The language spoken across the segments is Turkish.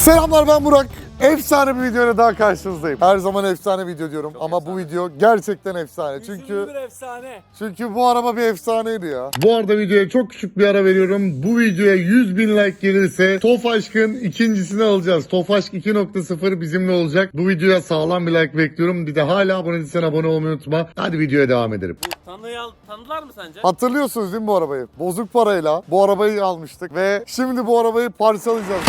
Selamlar ben Burak. Efsane bir videoyla daha karşınızdayım. Her zaman efsane video diyorum ama bu video gerçekten efsane. Çünkü Çünkü bir efsane. çünkü bu araba bir efsaneydi ya. Bu arada videoya çok küçük bir ara veriyorum. Bu videoya 100 bin like gelirse Tofaşk'ın ikincisini alacağız. Tofaşk 2.0 bizimle olacak. Bu videoya sağlam bir like bekliyorum. Bir de hala abone değilsen abone olmayı unutma. Hadi videoya devam edelim. Tanıyal, tanıdılar mı sence? Hatırlıyorsunuz değil mi bu arabayı? Bozuk parayla bu arabayı almıştık ve şimdi bu arabayı parçalayacağız.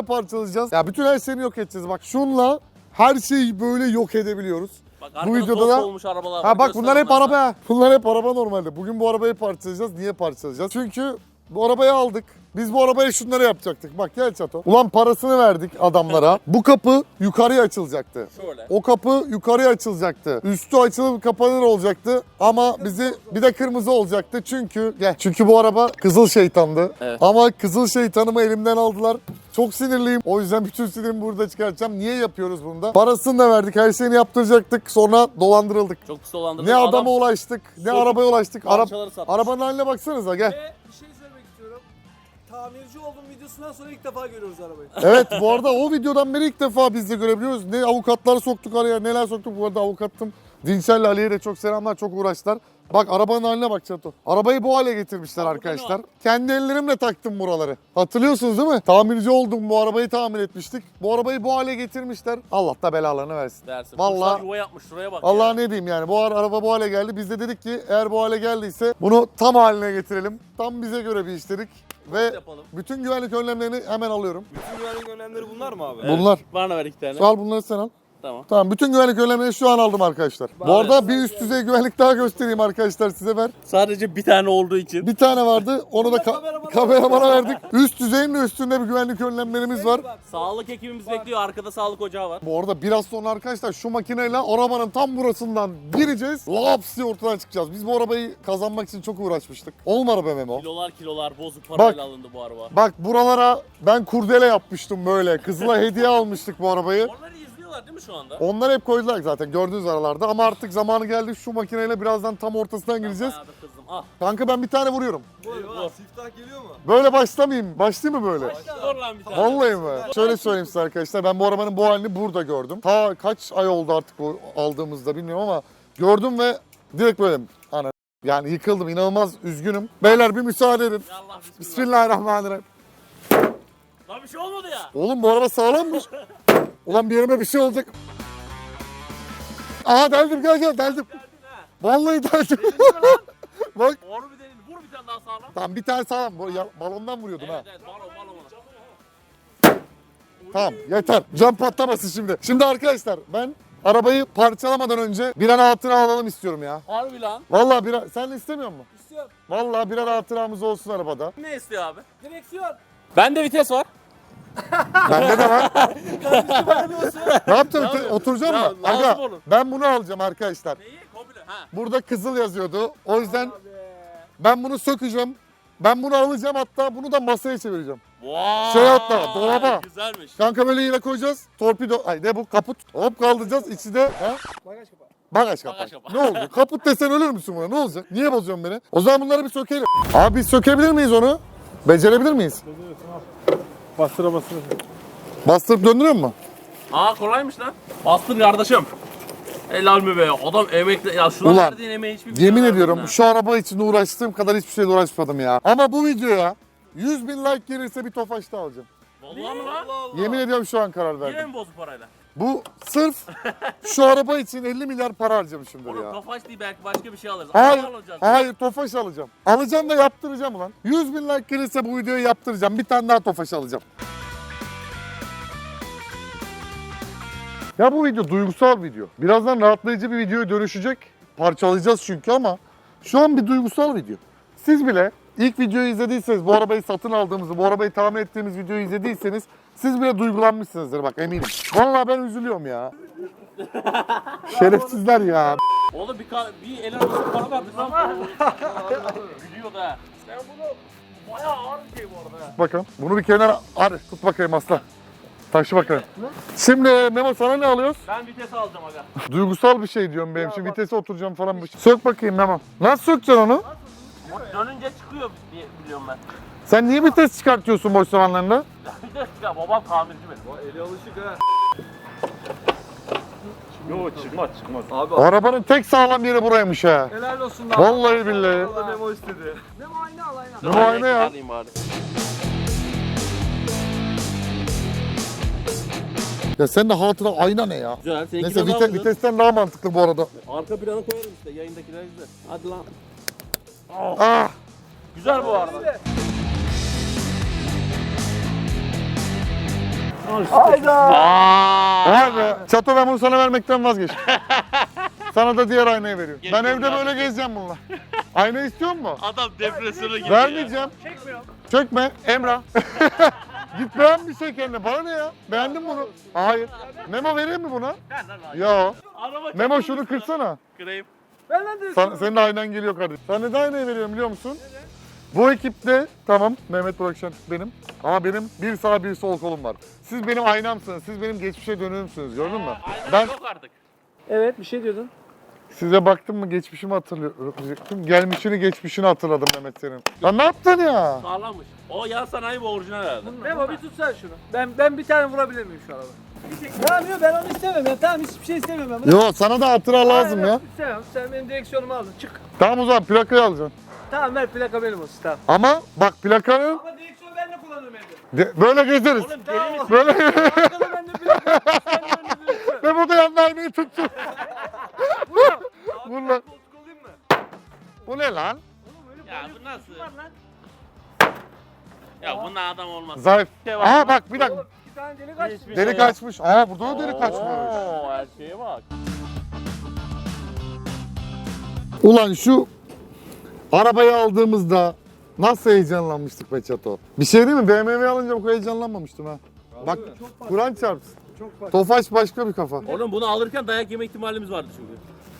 Niye parçalayacağız? Ya bütün her şeyini yok edeceğiz. Bak şunla her şeyi böyle yok edebiliyoruz. Bak Bu videoda da- olmuş arabalar Ha bak bunlar hep araba. Bunlar hep araba normalde. Bugün bu arabayı parçalayacağız. Niye parçalayacağız? Çünkü bu arabayı aldık. Biz bu arabaya şunları yapacaktık. Bak gel Çato. Ulan parasını verdik adamlara. bu kapı yukarıya açılacaktı. Şöyle. O kapı yukarıya açılacaktı. Üstü açılıp kapanır olacaktı. Ama bizi bir de kırmızı olacaktı. Çünkü gel. Çünkü bu araba kızıl şeytandı. Evet. Ama kızıl şeytanımı elimden aldılar. Çok sinirliyim. O yüzden bütün sinirimi burada çıkartacağım. Niye yapıyoruz bunu da? Parasını da verdik. Her şeyini yaptıracaktık. Sonra dolandırıldık. Çok pis dolandırdı. Ne adama ulaştık, ne Söküp arabaya ulaştık. Ara- parçaları satmış. arabanın haline baksanıza gel. Ve bir şey. Tamirci olduğum videosundan sonra ilk defa görüyoruz arabayı. Evet bu arada o videodan beri ilk defa biz de görebiliyoruz. Ne avukatları soktuk araya, neler soktuk. Bu arada avukattım. Dinçer'le Ali'ye de çok selamlar, çok uğraştılar. Bak arabanın haline bak Çato. Arabayı bu hale getirmişler arkadaşlar. Kendi ellerimle taktım buraları. Hatırlıyorsunuz değil mi? Tamirci oldum bu arabayı tamir etmiştik. Bu arabayı bu hale getirmişler. Allah da belalarını versin. Dersin. Vallahi- Vallahi. yuva yapmış şuraya bak Allah ya. ne diyeyim yani bu ara- araba bu hale geldi. Biz de dedik ki eğer bu hale geldiyse bunu tam haline getirelim. Tam bize göre bir işledik. Ve yapalım. bütün güvenlik önlemlerini hemen alıyorum. Bütün güvenlik önlemleri bunlar mı abi? Bunlar. Bana ver iki tane. Al bunları sen al. Tamam. Tamam bütün güvenlik önlemlerini şu an aldım arkadaşlar. Bu arada bir üst düzey güvenlik daha göstereyim arkadaşlar size ver. Sadece bir tane olduğu için. Bir tane vardı onu da ka- kameramana kameramana verdik. Üst düzeyin de üstünde bir güvenlik önlemlerimiz var. Sağlık ekibimiz bekliyor. Arkada sağlık ocağı var. Bu arada biraz sonra arkadaşlar şu makineyle arabanın tam burasından gireceğiz. Laps diye ortadan çıkacağız. Biz bu arabayı kazanmak için çok uğraşmıştık. Olmadı be Memo. Kilolar kilolar bozuk parayla alındı bu araba. Bak buralara ben kurdele yapmıştım böyle. Kızıla hediye almıştık bu arabayı. Onları izliyorlar değil mi şu anda? Onlar hep koydular zaten gördüğünüz aralarda ama artık zamanı geldi şu makineyle birazdan tam ortasından gireceğiz. Bayağı da kızdım. Ah. Kanka ben bir tane vuruyorum. Eyvah. siftah geliyor mu? Böyle başlamayayım. Başlayayım mı böyle? Dur lan bir tane. Vallahi mi? Şöyle söyleyeyim size arkadaşlar. Ben bu arabanın bu halini burada gördüm. Ta kaç ay oldu artık bu aldığımızda bilmiyorum ama gördüm ve direkt böyle ana yani yıkıldım. inanılmaz üzgünüm. Beyler bir müsaade edin. Ya Allah bismillah. Bismillahirrahmanirrahim. Lan bir şey olmadı ya. Oğlum bu araba sağlammış. Ulan bir yerime bir şey olacak. Aha deldim gel gel deldim. Vallahi deldim. Bak Doğru bir delil. Vur bir tane daha sağlam. tamam bir tane sağlam. Bu- ya- balondan vuruyordum ha. Evet evet balon balon. Tamam yeter. Cam patlamasın şimdi. Şimdi arkadaşlar ben arabayı parçalamadan önce birer hatıra alalım istiyorum ya. Harbi lan. Vallahi birer... Sen de istemiyor musun? İstiyorum. Vallahi birer hatıramız olsun arabada. Ne istiyor abi? Direksiyon. Bende vites var. Bende de var. ne yaptın? Ne yapıyorsun? Oturacağım mı? lazım Aga olur. ben bunu alacağım arkadaşlar. Neyi? Komple. Ha. Burada kızıl yazıyordu. O yüzden Abi. ben bunu sökeceğim. Ben bunu alacağım hatta bunu da masaya çevireceğim. Vay. Şey hatta, dolaba. Güzelmiş. Kanka böyle yine koyacağız. Torpido, ay ne bu kaput. Hop kaldıracağız. İçi de ha? Bagaj kapağı. Bagaj kapağı. Bagaj kapağı. Ne oldu? Kaput desen ölür müsün buna? Ne olacak? Niye bozuyorsun beni? O zaman bunları bir sökelim. Abi biz sökebilir miyiz onu? Becerebilir miyiz? Bastıra bastıra. Bastırıp döndürüyor mu? Aa kolaymış lan. Bastır kardeşim. Helal mi be? Adam emekle ya şuna Ulan, verdiğin emeği hiçbir şey Yemin vermedin ediyorum ha. şu araba için uğraştığım kadar hiçbir şeyle uğraşmadım ya. Ama bu videoya 100 bin like gelirse bir tofaş daha alacağım. Vallahi mi lan? Yemin ediyorum şu an karar Yine verdim. mi bozuk parayla? Bu sırf şu araba için 50 milyar para harcamışımdır Oğlum ya. tofaş değil belki başka bir şey alırız. Hayır, Araba alacağız. hayır tofaş alacağım. Alacağım da yaptıracağım ulan. 100 bin like gelirse bu videoyu yaptıracağım. Bir tane daha tofaş alacağım. Ya bu video duygusal video. Birazdan rahatlayıcı bir videoya dönüşecek. Parçalayacağız çünkü ama şu an bir duygusal video. Siz bile ilk videoyu izlediyseniz, bu arabayı satın aldığımızı, bu arabayı tamir ettiğimiz videoyu izlediyseniz siz bile duygulanmışsınızdır bak eminim. Vallahi ben üzülüyorum ya. Şerefsizler ya. Oğlum bir, ka- bir el arabası para verdik lan. Gülüyor da. Sen bunu bayağı ağır bir şey bu arada. Bakın bunu bir kenara ar tut bakayım aslan. Taşı bakalım. Şimdi Memo sana ne alıyoruz? Ben vites alacağım aga. Duygusal bir şey diyorum benim. Şimdi vitese oturacağım falan. bir şey. Sök bakayım Memo. Nasıl sökeceksin onu? Dönünce çıkıyor diye biliyorum ben. Sen niye vites çıkartıyorsun boş zamanlarında? Vites çıkıyor. Babam tamirci benim. Eli alışık ha. Yok çıkmaz çıkmaz. Abi Arabanın tek sağlam yeri buraymış ha. helal olsun lan. Vallahi billahi. Allah memo istedi. Memo ayna al ayna. Memo ayna ya. Alayım bari. Ya sen de hatıra ayna ne ya? Güzel. Seninki Neyse de vite- güzel. vitesten daha mantıklı bu arada. Arka planı koyarım işte yayındakiler izler. Hadi lan. Ah! Güzel bu arada. Hayda. Vay be. Çato ben bunu sana vermekten vazgeçtim. sana da diğer aynayı veriyorum. Ben evde böyle gezeceğim bununla. Ayna istiyor musun? Adam depresyona girdi Vermeyeceğim. Çekmiyorum. Çökme Emrah. Git beğen bir şey kendine. Bana ne ya? Beğendin bunu. Hayır. Memo vereyim mi buna? Ver lan. Araba Memo şunu kırsana. Kırayım. Ben lan. Sen, senin de aynen geliyor kardeşim. Sen neden aynayı veriyorum biliyor musun? Bu ekipte tamam Mehmet Burak benim ama benim bir sağ bir sol kolum var. Siz benim aynamsınız. Siz benim geçmişe dönüğümsünüz gördün mü? Aynen Ben yok artık. Evet bir şey diyordun. size baktım mı geçmişimi hatırlıyorum. Gelmişini geçmişini hatırladım Mehmet senin. Lan ne yaptın ya? Sağlammış. O yan sanayi bu orijinal herhalde. Memo bir tutsan şunu. Ben ben bir tane vurabilir miyim şu araba? Tamam yok ben onu istemem ya. Tamam hiçbir şey istemiyorum ben. Yo sana da hatıra lazım ya. İstemem. Sen benim direksiyonumu aldın. Çık. Tamam o zaman plakayı alacaksın. Tamam ver plaka benim olsun tamam. Ama bak plakanın Ama direksiyonu ben de kullanırım evde. de- böyle gezeriz. Oğlum deli misin? Böyle Arkada ben de plaka. Sen de önde direksiyon. ve bu da yanında aynayı tuttu. Abi Vur ben koltuk mı? Bu ne lan? Oğlum öyle Ya bu nasıl? var lan. Ya bundan adam olmaz. Zayıf. Şey var Aa mı? bak bir dakika. Oğlum iki tane delik açtım. Hiçbir Delik şey açmış. Aa burada da delik açmış. Oo, her şeye bak. Ulan şu arabayı aldığımızda nasıl heyecanlanmıştık be Çato. Bir şey değil mi? BMW alınca bu kadar heyecanlanmamıştım ha. Bak Kur'an çarpsın. Tofaş başka bir kafa. Oğlum bunu alırken dayak yeme ihtimalimiz vardı çünkü.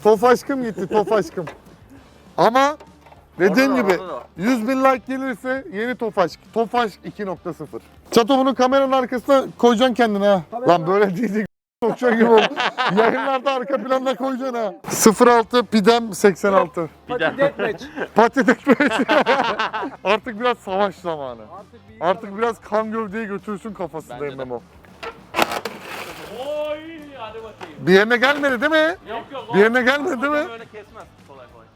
Tofaşkım gitti Tofaşkım. Ama dediğim Orada da, gibi orada da. 100 bin like gelirse yeni Tofaş. Tofaş 2.0. Çato bunu kameranın arkasına koyacaksın kendine ha. Lan böyle değil Sokacak gibi oldu. Yayınlarda arka planda koyacaksın ha. 06 Pidem 86. Pati deathmatch. Patates ekmeği. Artık biraz savaş zamanı. Artık bir Artık biraz kan gövdeyi götürsün kafasındayım Bence de. Memo. Oy hadi bakayım. Bir yerine gelmedi değil mi? Yok yok. Bir yerine gelmedi değil mi? Böyle kesmez kolay kolay.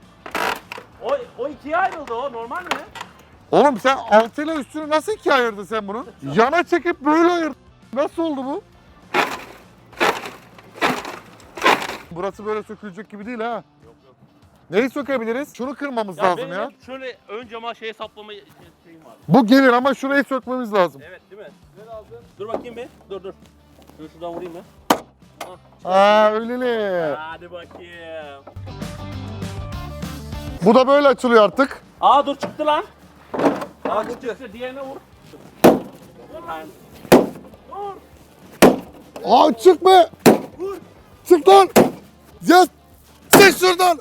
O, o ikiye ayrıldı o normal mi? Oğlum sen altıyla üstünü nasıl ikiye ayırdın sen bunu? Yana çekip böyle ayırdın. Nasıl oldu bu? Burası böyle sökülecek gibi değil ha. Yok yok. Neyi sökebiliriz? Şunu kırmamız Ya lazım benim ya. hep şöyle ön cama şeye saplama şey- şeyim var. Bu gelir ama şurayı sökmemiz lazım. Evet değil mi? Ver aldın. Dur bakayım bir. Dur dur. Dur şuradan vurayım ben. Aa öyle ne? Hadi bakayım. Bu da böyle açılıyor artık. Aa dur çıktı lan. Aa çıktı. Çıktı diğerine vur. Vur lan. Aa çık be! Çık lan! Ya çık şuradan!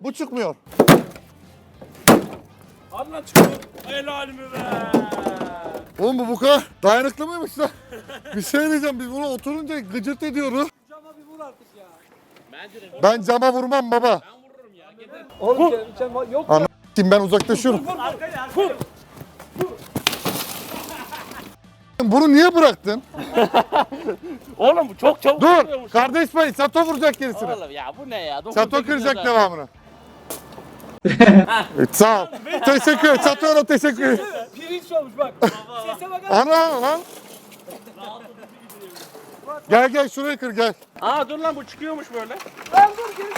Bu çıkmıyor. Lan çıkıyor. Helal mi be? Oğlum bu bu kadar dayanıklı mıymış lan? Bir şey diyeceğim biz bunu oturunca gıcırt ediyoruz. Cama bir vur artık ya. De. Ben cama vurmam baba. Ben vururum ya. Oğlum sen, sen yok Ana Kim ben uzaklaşıyorum. Arkaya arkaya. Bunu niye bıraktın? Oğlum bu çok çabuk Dur! vuruyormuş. Kardeş Bey Sato vuracak gerisini. Oğlum ya bu ne ya? Dokuz Sato kıracak yazar. devamını. Evet, Sağ ol. Teşekkür ederim. Sato'ya teşekkür ederim. Pirinç olmuş bak. Sese bak. Ana lan. Gel gel şurayı kır gel. Aa dur lan bu çıkıyormuş böyle. Lan dur geri.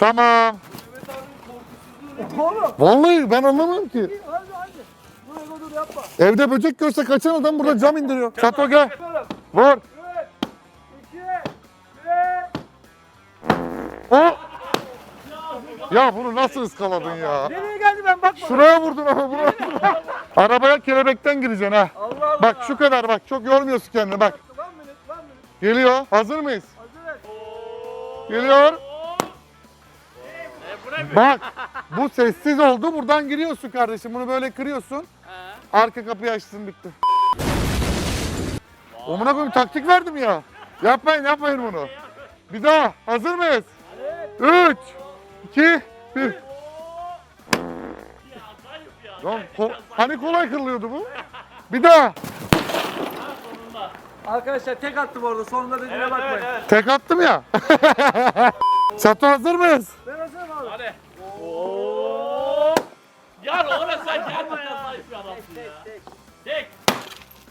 Tamam. Oğlum. Vallahi ben anlamıyorum ki. Hadi hadi. Dur yapma. Evde böcek görse kaçan adam burada cam indiriyor. Sato gel. Vur. 3, 2, 1. O. Ya bunu nasıl ıskaladın ya? Nereye geldi ben bakma. Şuraya vurdun ama buraya. Arabaya kelebekten gireceksin ha. Allah Allah. Bak şu kadar bak çok yormuyorsun kendini bak. Minute, minute. Geliyor. Hazır mıyız? Hazır. Geliyor. E? Bak bu sessiz oldu buradan giriyorsun kardeşim bunu böyle kırıyorsun. Arka kapıyı açtın bitti. Omuna koyayım taktik verdim ya. Yapmayın yapmayın bunu. Bir daha hazır mıyız? 3 2 1 Lan ko- hani kolay kırılıyordu bu? Bir daha. Arkadaşlar tek attım orada. Sonunda dediğine bakmayın. Tek attım ya. Çatı hazır mıyız? Ben hazırım abi. Hadi. Ya oğlum sen gerçekten zayıf bir adamsın ya. Tek.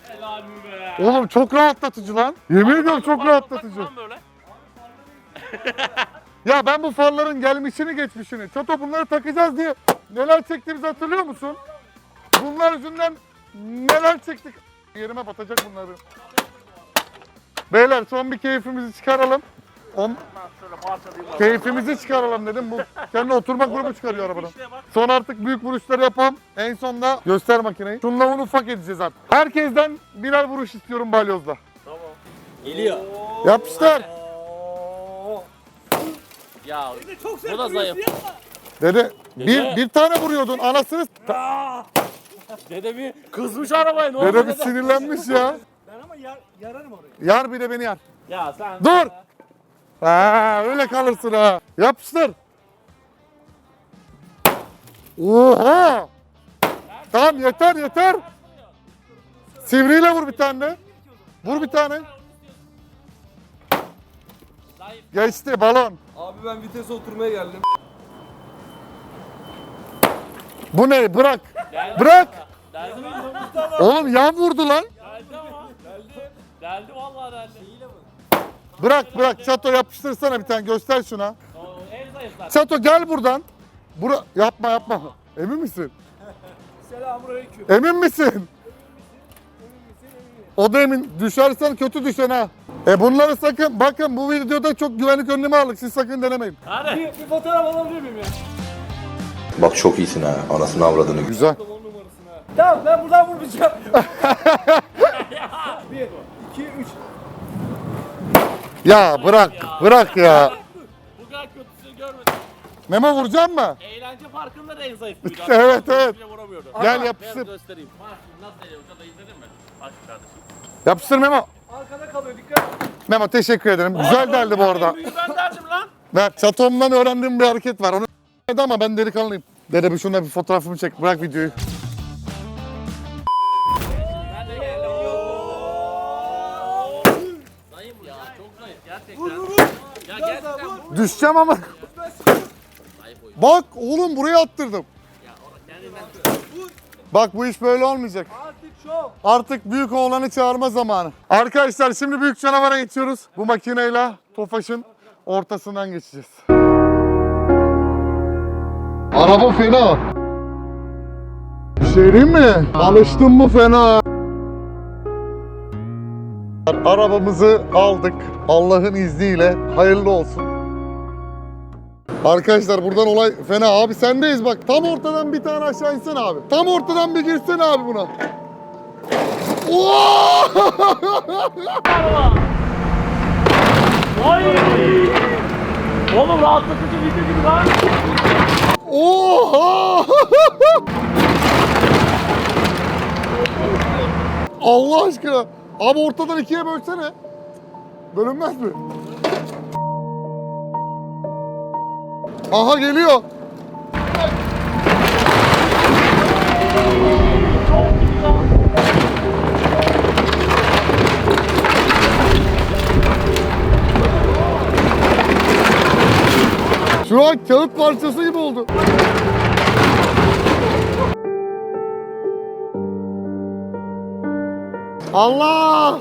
Helal mi be? Oğlum çok rahatlatıcı lan. Yemin ediyorum çok rahatlatıcı. Böyle. Ya ben bu farların gelmişini geçmişini. Çato bunları takacağız diye neler çektiğimizi hatırlıyor musun? Bunlar yüzünden neler çektik. Yerime batacak bunları. Beyler son bir keyfimizi çıkaralım. On, keyfimizi çıkaralım dedim. Bu kendi oturma grubu çıkarıyor arabadan. Son artık büyük vuruşları yapalım. En sonda göster makineyi. Şunla onu ufak edeceğiz artık. Herkesten birer vuruş istiyorum balyozla. Geliyor. Yapıştır. Ya bu da zayıf. Dede bir, bir tane vuruyordun anasını. Dede bir kızmış arabaya ne oldu? Dede bir sinirlenmiş ya. Ben ama yar, yararım orayı. Yar bir de beni yar. Ya sen. Dur. Ha, öyle kalırsın ha. Yapıştır. Oha. Tamam yeter yeter. Sivriyle vur bir tane. Vur bir tane. Geçti balon. Abi ben vitese oturmaya geldim. Bu ne? Bırak. Bırak. Deldi mi? Oğlum yan vurdu lan. Deldi ama. Deldi. Deldi vallahi deldi. Bırak bırak. Çato yapıştırsana bir tane. Göster şuna. Çato gel buradan. Bura yapma yapma. Emin misin? Selamünaleyküm. Emin misin? O da emin. Düşersen kötü düşen ha. E bunları sakın bakın bu videoda çok güvenlik önlemi aldık. Siz sakın denemeyin. Hadi. Bir, bir fotoğraf alabilir miyim ya? Bak çok iyisin ha. Anasını avradını. Güzel. Tamam ben buradan vurmayacağım. bir, iki, üç. Ya bırak bırak ya. Bu kadar kötüsünü görmedim. Memo vuracak mı? Eğlence parkında da en zayıf buydu. Evet, evet. Bile vuramıyordu. Gel Ben yapıştır. göstereyim. Bak şimdi nasıl ediyor? Uçada izledin mi? Bak kardeşim. Yapıştır Memo. Arkada kalıyor dikkat. Memo teşekkür ederim. Güzel deldi bu arada. Ben derdim lan. Ben çatomdan öğrendiğim bir hareket var. Onu ama ben delikanlıyım. Dede bir şuna bir fotoğrafımı çek. Bırak videoyu. Düşeceğim ama. Bak oğlum buraya attırdım. Bak bu iş böyle olmayacak. Artık büyük oğlanı çağırma zamanı. Arkadaşlar şimdi büyük canavara geçiyoruz. Bu makineyle Tofaş'ın ortasından geçeceğiz. Araba fena. Bir şey diyeyim mi? Alıştım mı fena? Arabamızı aldık. Allah'ın izniyle hayırlı olsun. Arkadaşlar buradan olay fena. Abi sendeyiz bak. Tam ortadan bir tane aşağı insen abi. Tam ortadan bir girsen abi buna. Oy! Oğlum rahatlatıcı video gibi lan. Oha! Allah aşkına. Abi ortadan ikiye bölsene. Bölünmez mi? Aha geliyor. Şu an kağıt parçası gibi oldu. Allah!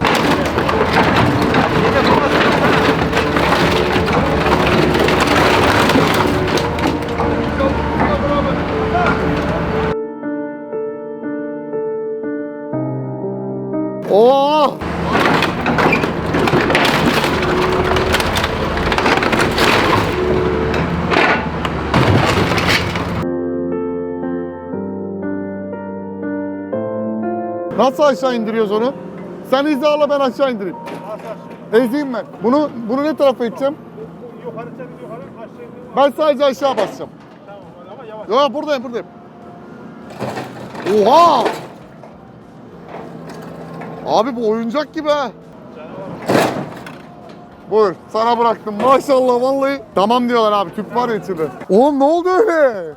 Oo! Nasıl aşağı indiriyoruz onu? Sen hizala ben aşağı indireyim. Ezeyim ben. Bunu bunu ne tarafa iteceğim? Yukarı çek yukarı aşağı. Ben sadece aşağı basacağım. Ya buradayım buradayım. Oha! Abi bu oyuncak gibi ha. Buyur sana bıraktım maşallah vallahi. Tamam diyorlar abi tüp var ya içinde. Oğlum ne oldu öyle?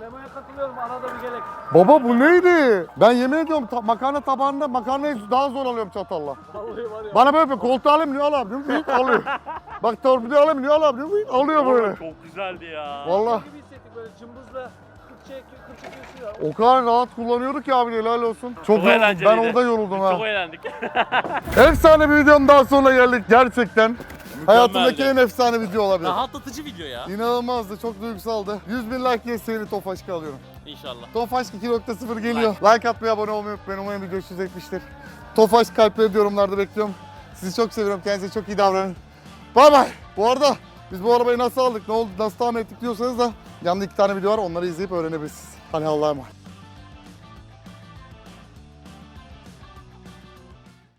Memo'ya katılıyorum arada bir gerek. Baba bu neydi? Ben yemin ediyorum ta- makarna tabağında makarnayı daha zor alıyorum çatalla. Vallahi var ya. Bana böyle bir koltuğu alayım diyor al abi diyor. Hıy, alıyor. Bak torpido alayım diyor al abi diyor. Hıy, Alıyor böyle. Çok güzeldi ya. Vallahi cımbızla 40 çek 40 çekiyorsun ya. o kadar rahat kullanıyorduk ya abi helal olsun. Çok, yoruldum. Ben orada yoruldum ha. Çok eğlendik. Efsane bir videonun daha sonuna geldik gerçekten. Hayatımdaki en efsane video olabilir. Rahatlatıcı video ya. İnanılmazdı, çok duygusaldı. 100 bin like diye seni Tofaş'ka alıyorum. İnşallah. Tofaş 2.0 geliyor. Like. atmayı, abone olmayı unutmayın. Umarım video hoşunuza gitmiştir. Tofaş kalpleri de yorumlarda bekliyorum. Sizi çok seviyorum. Kendinize çok iyi davranın. Bay bay. Bu arada biz bu arabayı nasıl aldık, ne oldu, nasıl tahmin ettik diyorsanız da yanında iki tane video var. Onları izleyip öğrenebilirsiniz. Hadi Allah'a emanet.